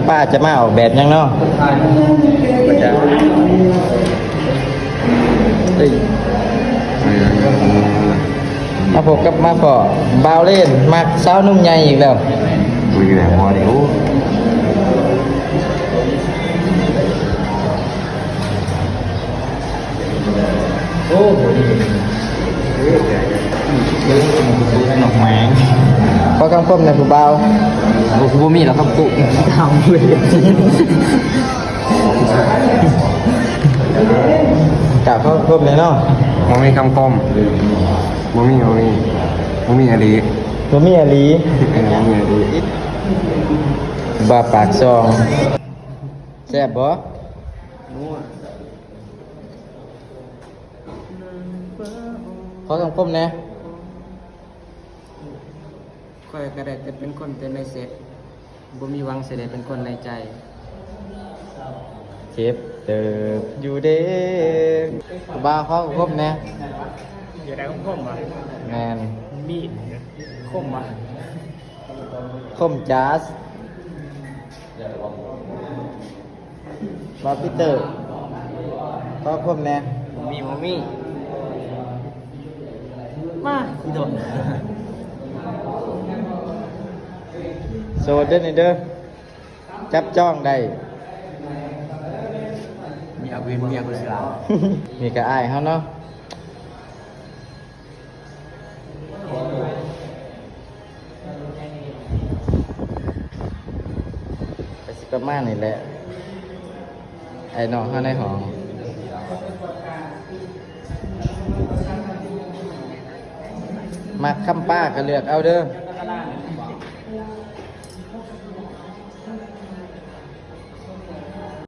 ำป้าจะมาออกแบบยังเนาะก็จะเอ้ยมาพบกับมาพอบาวเล่นมักสาวนุ่มใหญ่อีกแล้วคุยกันหมอเดี๋ยวโอ้ คำคมในผู้เบาวโอ้คือมีแล้วครับปุ๊ทำเลยกลับเข้าคมเลยเนาะมันมีคำคมมันมีมันมีมันมีอะไรตัวมีอลีมันมีอะไรบาปากซองแซ่บบ่ขอคำคมนะ ค่อยก็ได้แต่เป็นคนแต่ในเสร็จบ่มีหวังเสได็จเป็นคนในใจ เจ็บเติบอยู่เด้บ่าวเขาคมนะอยู่ได้คมอะแมนมีดคมอะคมจาสบาพีเตอร์เขาคมนะมีบ่มีมาสิโดน โซเด้อนี่เด้อจับจ้องได้ มีอาวินมีอากุศลามีกระอ้ายเขาเนาะไปสิประมาณนี่แหละ ไอ้น้องเขาในห้องมักคำป้าก็เลือกเอาเด้อ